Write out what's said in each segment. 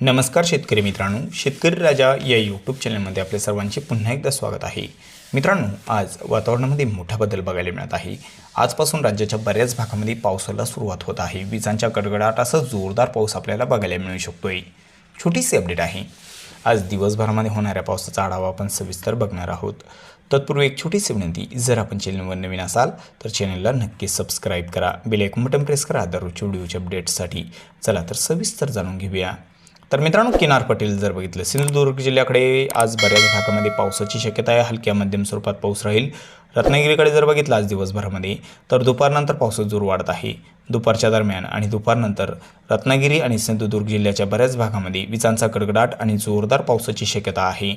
नमस्कार शेतकरी मित्रांनो शेतकरी राजा या यूट्यूब चॅनलमध्ये आपल्या सर्वांचे पुन्हा एकदा स्वागत आहे. मित्रांनो आज वातावरणामध्ये मोठा बदल बघायला मिळत आहे. आजपासून राज्याच्या बऱ्याच भागामध्ये पावसाला सुरुवात होत आहे. विजांच्या गडगडाटासह जोरदार पाऊस आपल्याला बघायला मिळू शकतोय. छोटीशी अपडेट आहे. आज दिवसभरामध्ये होणाऱ्या पावसाचा आढावा आपण सविस्तर बघणार आहोत. तत्पूर्वी एक छोटीशी विनंती जर आपण चॅनलवर नवीन असाल तर चॅनलला नक्की सबस्क्राईब करा. बेल आयकॉन बटन प्रेस करा. दररोजच्या व्हिडिओच्या अपडेट्ससाठी चला तर सविस्तर जाणून घेऊया. तर मित्रांनो किनार जर बघितलं सिंधुदुर्ग जिल्ह्याकडे आज बऱ्याच भागामध्ये पावसाची शक्यता आहे. हलक्या मध्यम स्वरूपात पाऊस राहील. रत्नागिरीकडे जर बघितलं आज दिवसभरामध्ये तर दुपारनंतर पावसाचा जोर वाढत आहे. दुपारच्या दरम्यान आणि दुपारनंतर रत्नागिरी आणि सिंधुदुर्ग जिल्ह्याच्या बऱ्याच भागामध्ये विजांचा कडकडाट आणि जोरदार पावसाची शक्यता आहे.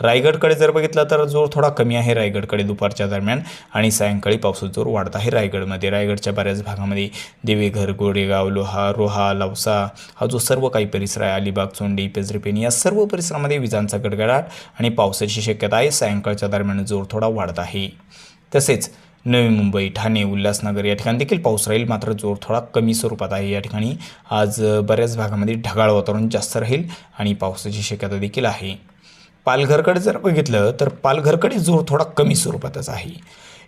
रायगडकडे जर बघितलं तर जोर थोडा कमी आहे रायगडकडे दुपारच्या दरम्यान आणि सायंकाळी पावसाचा जोर वाढत आहे रायगडमध्ये. रायगडच्या बऱ्याच भागामध्ये देवेघर गोडेगाव लोहा रोहा लवसा हा जो सर्व काही परिसर आहे अलिबाग चोंडी पेजरेपेनी या सर्व परिसरामध्ये विजांचा गडगडाट आणि पावसाची शक्यता आहे. सायंकाळच्या दरम्यान जोर थोडा वाढत आहे. तसेच नवी मुंबई ठाणे उल्हासनगर या ठिकाणी देखील पाऊस राहील. मात्र जोर थोडा कमी स्वरूपात आहे. या ठिकाणी आज बऱ्याच भागामध्ये ढगाळ वातावरण जास्त राहील आणि पावसाची शक्यता देखील आहे. पालघरकडे जर बघितलं तर पालघरकडे जोर थोडा कमी स्वरूपातच आहे.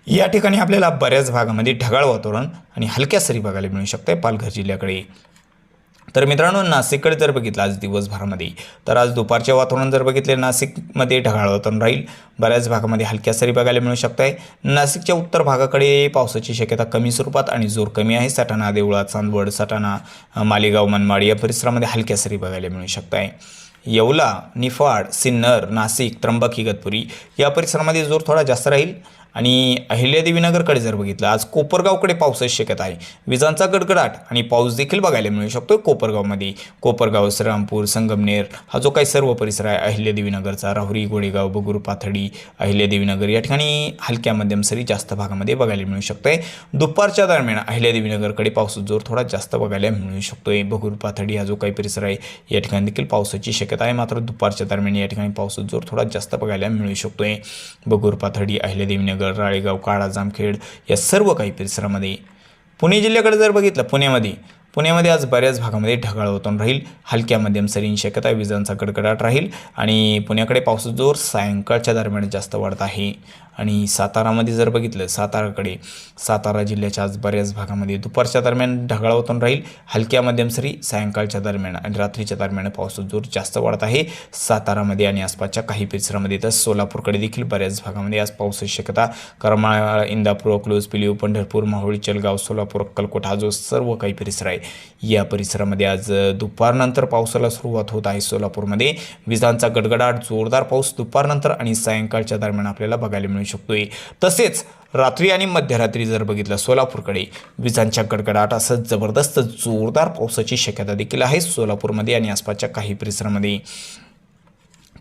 या ठिकाणी आपल्याला बऱ्याच भागामध्ये ढगाळ वातावरण आणि हलक्या सरी बघायला मिळू शकते पालघर जिल्ह्याकडे. तर मित्रांनो नाशिककडे जर बघितलं आज दिवसभरामध्ये तर आज दुपारचे वातावरण जर बघितले नाशिकमध्ये ढगाळ वातावरण राहील. बऱ्याच भागामध्ये हलक्या सरी बघायला मिळू शकत आहे नाशिकच्या उत्तर भागाकडे पावसाची शक्यता कमी स्वरूपात आणि जोर कमी आहे. सटाणा देवळा चांदवड सटाणा मालेगाव मनमाड या परिसरामध्ये हलक्या सरी बघायला मिळू शकत आहे येवला निफाड सिन्नर नाशिक त्र्यंबक इगतपुरी या परिसरामध्ये जोर थोडा जास्त राहील. आणि अहिल्यादेवीनगरकडे जर बघितलं आज कोपरगावकडे पावसाची शक्यता आहे. विजांचा गडगडाट आणि पाऊस देखील बघायला मिळू शकतो कोपरगावमध्ये. कोपरगाव श्रीरामपूर संगमनेर हा जो काही सर्व परिसर आहे अहिल्यादेवीनगरचा राहुरी गोडेगाव बगूर पाथडी अहिल्यादेवीनगर या ठिकाणी हलक्या मध्यम सरी जास्त भागामध्ये बघायला मिळू शकतोय. दुपारच्या दरम्यान अहिल्यादेवीनगरकडे पावसाचा जोर थोडा जास्त बघायला मिळू शकतोय. बगूर पाथडी हा जो काही परिसर आहे या ठिकाणी देखील पावसाची शक्यता आहे. मात्र दुपारच्या दरम्यान या ठिकाणी पावसाचा जोर थोडा जास्त बघायला मिळू शकतोय. बगूर पाथडी अहिल्यादेवीनगर राळेगाव काळा जामखेड या सर्व काही परिसरामध्ये. पुणे जिल्ह्याकडे जर बघितलं पुण्यामध्ये पुण्यामध्ये आज बऱ्याच भागामध्ये ढगाळ होतून राहील. हलक्या मध्यम सरींची शक्यता आहे, विजांचा कडकडाट राहील. आणि पुण्याकडे पावसाचा जोर सायंकाळच्या दरम्यान जास्त वाढत आहे. आणि सातारामध्ये जर बघितलं साताराकडे सातारा जिल्ह्याच्या आज बऱ्याच भागामध्ये दुपारच्या दरम्यान ढगाळ होतून राहील. हलक्या मध्यम सरी सायंकाळच्या दरम्यान आणि रात्रीच्या दरम्यान पावसाचा जोर जास्त वाढत आहे. सातारामध्ये आणि आसपासच्या काही परिसरामध्ये तर सोलापूरकडे देखील बऱ्याच भागामध्ये आज पावसाची शक्यता करमाळा इंदापूर अकलूज पिलीव पंढरपूर माहुळी चलगाव सोलापूर अक्कलकोट हा जो सर्व काही परिसर आहे या परिसरामध्ये आज दुपारनंतर पावसाला सुरुवात होत आहे सोलापूरमध्ये. विजांचा गडगडाट जोरदार पाऊस दुपारनंतर आणि सायंकाळच्या दरम्यान आपल्याला बघायला मिळू शकतोय. तसेच रात्री आणि मध्यरात्री जर बघितलं सोलापूरकडे विजांच्या गडगडाट असं जबरदस्त जोरदार पावसाची शक्यता देखील आहे सोलापूरमध्ये आणि आसपासच्या काही परिसरामध्ये.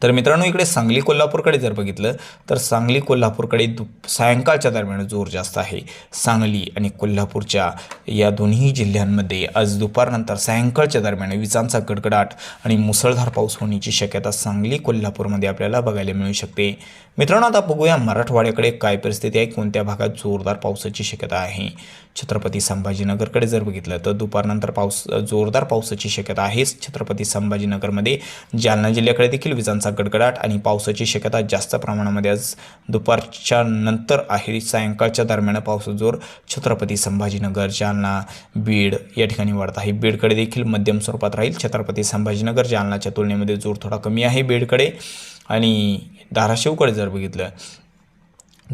तर मित्रांनो इकडे सांगली कोल्हापूरकडे जर बघितलं तर सांगली कोल्हापूरकडे दु सायंकाळच्या दरम्यान जोर जास्त आहे. सांगली आणि कोल्हापूरच्या या दोन्ही जिल्ह्यांमध्ये आज दुपारनंतर सायंकाळच्या दरम्यान विजांचा गडगडाट आणि मुसळधार पाऊस होण्याची शक्यता सांगली कोल्हापूरमध्ये आपल्याला बघायला मिळू शकते. मित्रांनो आता बघूया मराठवाड्याकडे काय परिस्थिती आहे. कोणत्या भागात जोरदार पावसाची शक्यता आहे? छत्रपती संभाजीनगरकडे जर बघितलं तर दुपारनंतर पाऊस जोरदार पावसाची शक्यता आहे. छत्रपती संभाजीनगरमध्ये जालना जिल्ह्याकडे देखील विजांचा गडगडाट आणि पावसाची शक्यता जास्त प्रमाणामध्ये आज दुपारच्या नंतर आहे. सायंकाळच्या दरम्यान पावसाचा जोर छत्रपती संभाजीनगर जालना बीड या ठिकाणी वाढत आहे. बीडकडे देखील मध्यम स्वरूपात राहील. छत्रपती संभाजीनगर जालनाच्या तुलनेमध्ये जोर थोडा कमी आहे बीडकडे. आणि धाराशिवकडे जर बघितलं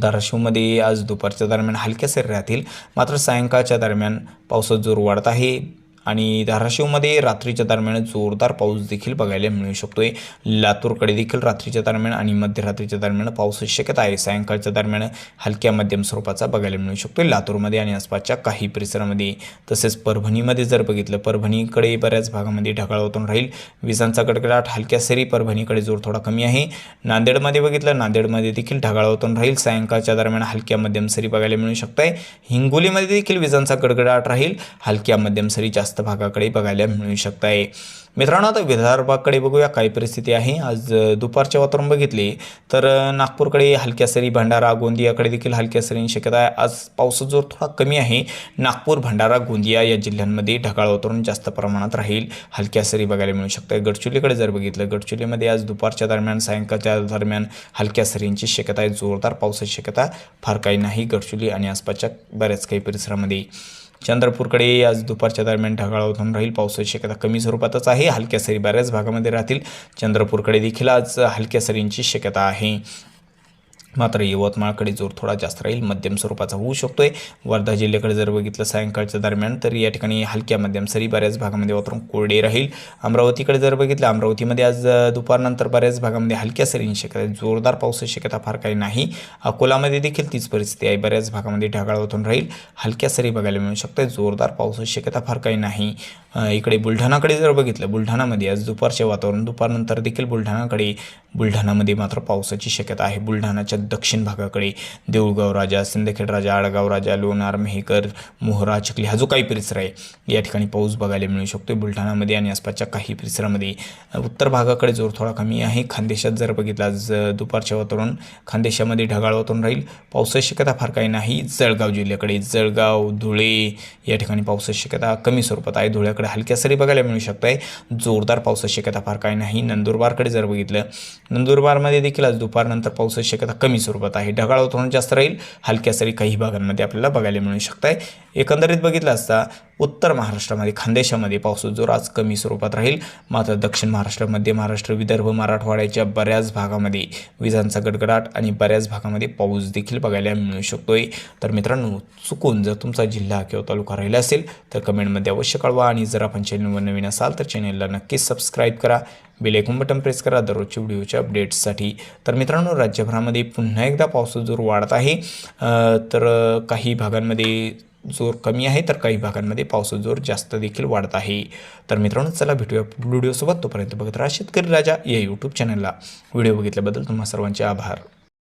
धाराशिवमध्ये आज दुपारच्या दरम्यान हलक्या सरी राहतील. मात्र सायंकाळच्या दरम्यान पावसाचा जोर वाढत आहे. आणि धाराशिवमध्ये रात्रीच्या दरम्यान जोरदार पाऊस देखील बघायला मिळू शकतोय. लातूरकडे देखील रात्रीच्या दरम्यान आणि मध्यरात्रीच्या दरम्यान पावसाची शक्यता आहे. सायंकाळच्या दरम्यान हलक्या मध्यम स्वरूपाचा बघायला मिळू शकतोय. लातूरमध्ये आणि आसपासच्या काही परिसरामध्ये. तसेच परभणीमध्ये जर बघितलं परभणीकडे बऱ्याच भागामध्ये ढगाळ होतून राहील. विजांचा गडगडाट हलक्या सरी परभणीकडे जोर थोडा कमी आहे. नांदेडमध्ये बघितलं नांदेडमध्ये देखील ढगाळ होतून राहील. सायंकाळच्या दरम्यान हलक्या मध्यम सरी बघायला मिळू शकत आहे हिंगोलीमध्ये देखील विजांचा गडगडाट राहील. हलक्या मध्यम सरी जास्त जास्त भागाकडे बघायला मिळू शकत आहे मित्रांनो आता विदर्भाकडे बघूया काय परिस्थिती आहे. आज दुपारचे वातावरण बघितले तर नागपूरकडे हलक्या सरी भंडारा गोंदियाकडे देखील हलक्या सरींची शक्यता आहे. आज पावसाचा जोर थोडा कमी आहे. नागपूर भंडारा गोंदिया या जिल्ह्यांमध्ये ढगाळ वातावरण जास्त प्रमाणात राहील. हलक्या सरी बघायला मिळू शकतं गडचिरोलीकडे जर बघितलं गडचिरोलीमध्ये आज दुपारच्या दरम्यान सायंकाळच्या दरम्यान हलक्या सरींची शक्यता आहे. जोरदार पावसाची शक्यता फार काही नाही. गडचिरोली आणि आसपासच्या बऱ्याच काही परिसरामध्ये. चंद्रपूरकडे आज दुपारच्या दरम्यान ढगाळ होऊन राहील. पावसाची शक्यता कमी स्वरूपातच आहे. हलक्या सरी बऱ्याच भागामध्ये राहतील. चंद्रपूरकडे देखील आज हलक्या सरींची शक्यता आहे. मात्र यवतमाळकडे जोर थोडा जास्त राहील. मध्यम स्वरूपाचा होऊ शकतोय. वर्धा जिल्ह्याकडे जर बघितलं सायंकाळच्या दरम्यान तर या ठिकाणी हलक्या मध्यम सरी बऱ्याच भागामध्ये वातावरण कोरडे राहील. अमरावतीकडे जर बघितलं अमरावतीमध्ये आज दुपारनंतर बऱ्याच भागामध्ये हलक्या सरींची शक्यता आहे. जोरदार पावसाची शक्यता फार काही नाही. अकोलामध्ये देखील तीच परिस्थिती आहे. बऱ्याच भागामध्ये ढगाळ वातावरण राहील. हलक्या सरी बघायला मिळू शकते जोरदार पावसाची शक्यता फार काही नाही. इकडे बुलढाणाकडे जर बघितलं बुलढाणामध्ये आज दुपारचे वातावरण दुपारनंतर देखील बुलढाणाकडे बुलढाणामध्ये मात्र पावसाची शक्यता आहे. बुलढाणाच्या दक्षिण भागाकडे देऊळगाव राजा सिंदखेड राजा आडगाव राजा लोणार मेहकर मोहरा चिखली हा जो काही परिसर आहे या ठिकाणी पाऊस बघायला मिळू शकतो बुलढाणामध्ये आणि आसपासच्या काही परिसरामध्ये उत्तर भागाकडे जोर थोडा कमी आहे. खानदेशात जर बघितला ज दुपारच्या वातावरण खानदेशामध्ये ढगाळ वातावरण राहील. पावसाची शक्यता फार काही नाही. जळगाव जिल्ह्याकडे जळगाव धुळे या ठिकाणी पावसाची शक्यता कमी स्वरूपात आहे. धुळ्याकडे हलक्या सरी बघायला मिळू शकत आहे जोरदार पावसाची शक्यता फार काही नाही. नंदुरबारकडे जर बघितलं नंदुरबारमध्ये देखील आज दुपारनंतर पावसाची शक्यता कमी कमी स्वरूपात आहे. ढगाळ वातावरण जास्त राहील. हलक्या सरी काही भागांमध्ये आपल्याला बघायला मिळू शकत आहे एकंदरीत बघितलं असता उत्तर महाराष्ट्रामध्ये खानदेशामध्ये पाऊस जोर आज कमी स्वरूपात राहील. मात्र दक्षिण महाराष्ट्र मध्य महाराष्ट्र विदर्भ मराठवाड्याच्या बऱ्याच भागामध्ये विजांचा गडगडाट आणि बऱ्याच भागामध्ये पाऊस देखील बघायला मिळू शकतोय. तर मित्रांनो चुकून जर तुमचा जिल्हा किंवा तालुका राहिला असेल तर कमेंटमध्ये अवश्य कळवा आणि जर आपण चॅनलवर नवीन असाल तर चॅनलला नक्कीच सबस्क्राईब करा. बेल बटन प्रेस करा. दररोजच्या व्हिडिओच्या अपडेट्ससाठी. तर मित्रांनो राज्यभरामध्ये पुन्हा एकदा पावसाचा जोर वाढत आहे. तर काही भागांमध्ये जोर कमी आहे तर काही भागांमध्ये पावसाचा जोर जास्त देखील वाढत आहे. तर मित्रांनो चला भेटूया व्हिडिओसोबत तोपर्यंत बघत राहा शेतकरी राजा या यूट्यूब चॅनलला व्हिडिओ बघितल्याबद्दल तुम्हा सर्वांचे आभार.